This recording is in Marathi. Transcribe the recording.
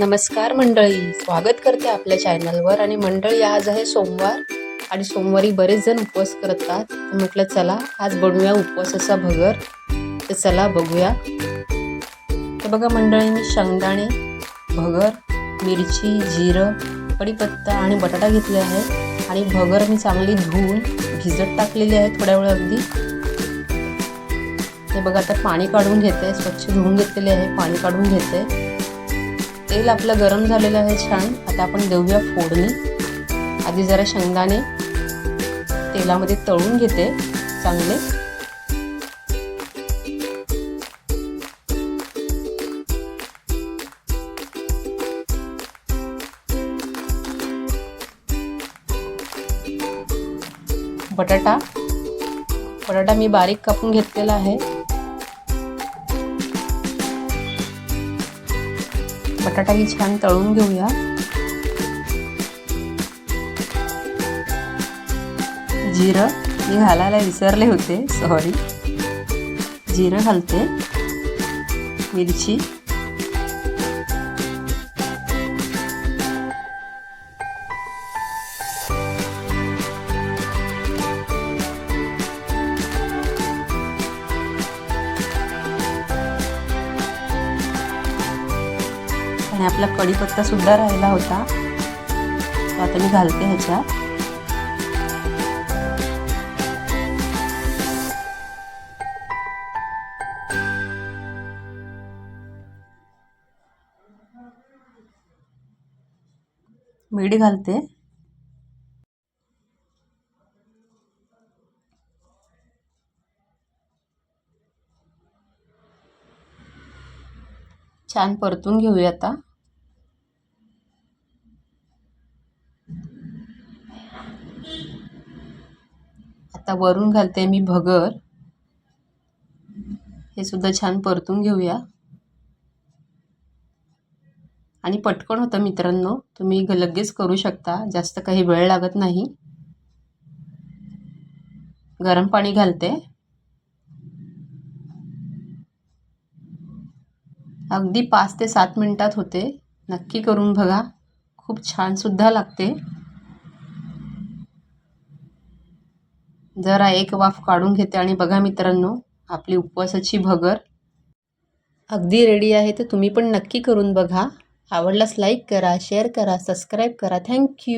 नमस्कार मंडळी. स्वागत करते आपल्या चॅनलवर आणि मंडळी आज आहे सोमवार आणि सोमवारी बरेच जण उपवास करतात. म्हटलं चला आज बनवूया उपवासाचा भगर. तर चला बघूया. तर बघा मंडळी मी शेंगदाणे भगर मिरची जिरं कढीपत्ता आणि बटाटा घेतले आहे. आणि भगर मी चांगली धुवून भिजत टाकलेली आहे थोड्या वेळ अगदी. हे बघा आता पाणी काढून घेते. स्वच्छ धुवून घेतलेले आहे. पाणी काढून घेते. तेल आपलं गरम झालेलं आहे छान. आता आपण देऊया फोडणी. आधी जरा शेंगदाणे तेलामध्ये तळून घेते चांगले. बटाटा. बटाटा मी बारीक कापून घेतलेला आहे. बटाटाही छान तळून घेऊया. जिरं मी घालायला विसरले होते सॉरी जिरं घालते. मिरची. आणि आपला कढीपत्ता सुद्धा राहिला होता. तो आता मी घालते ह्याच्यात. मीठ घालते. छान परतून घेऊया आता. आता वरून घालते मी भगर. हे सुद्धा छान परतून घेऊया. आणि पटकन होतं मित्रांनो तुम्ही लगेच करू शकता. जास्त काही वेळ लागत नाही. गरम पाणी घालते. अगदी पाच ते सात मिनिटात होते. नक्की करून बघा. खूप छान सुद्धा लागते. जरा एक वाफ काढून घेते आणि बघा मित्रांनो आपली उपवासाची भगर. अगदी रेडी आहे तर तुम्ही पण नक्की करून बघा. आवडल्यास लाईक करा शेअर करा सबस्क्राईब करा. थँक्यू